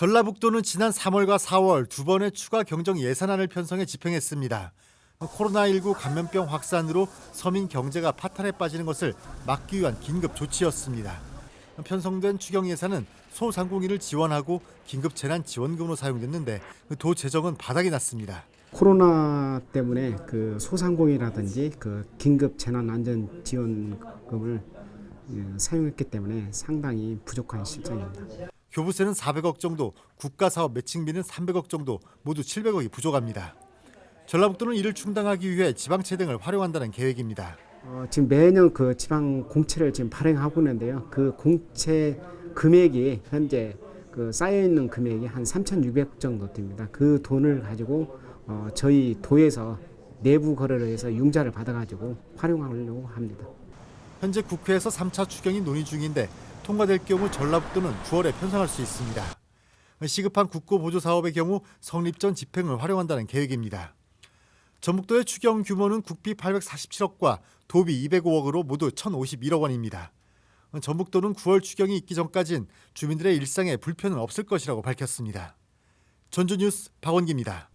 전라북도는 지난 3월과 4월 두 번의 추가 경정 예산안을 편성해 집행했습니다. 코로나19 감염병 확산으로 서민 경제가 파탄에 빠지는 것을 막기 위한 긴급 조치였습니다. 편성된 추경 예산은 소상공인을 지원하고 긴급 재난 지원금으로 사용됐는데 도 재정은 바닥이 났습니다. 코로나 때문에 그 소상공인이라든지 그 긴급 재난 안전 지원금을 예, 사용했기 때문에 상당히 부족한 실정입니다. 교부세는 400억 정도, 국가사업 매칭비는 300억 정도, 모두 700억이 부족합니다. 전라북도는 이를 충당하기 위해 지방채 등을 활용한다는 계획입니다. 어, 지금 매년 그 지방 공채를 지금 발행하고 있는데요. 그 공채 금액이 현재 그 쌓여 있는 금액이 한 3,600 정도 됩니다. 그 돈을 가지고 어, 저희 도에서 내부 거래를 해서 융자를 받아가지고 활용하려고 합니다. 현재 국회에서 3차 추경이 논의 중인데 통과될 경우 전라북도는 9월에 편성할 수 있습니다. 시급한 국고 보조 사업의 경우 성립 전 집행을 활용한다는 계획입니다. 전북도의 추경 규모는 국비 847억과 도비 205억으로 모두 1,051억 원입니다. 전북도는 9월 추경이 있기 전까진 주민들의 일상에 불편은 없을 것이라고 밝혔습니다. 전주 뉴스 박원기입니다.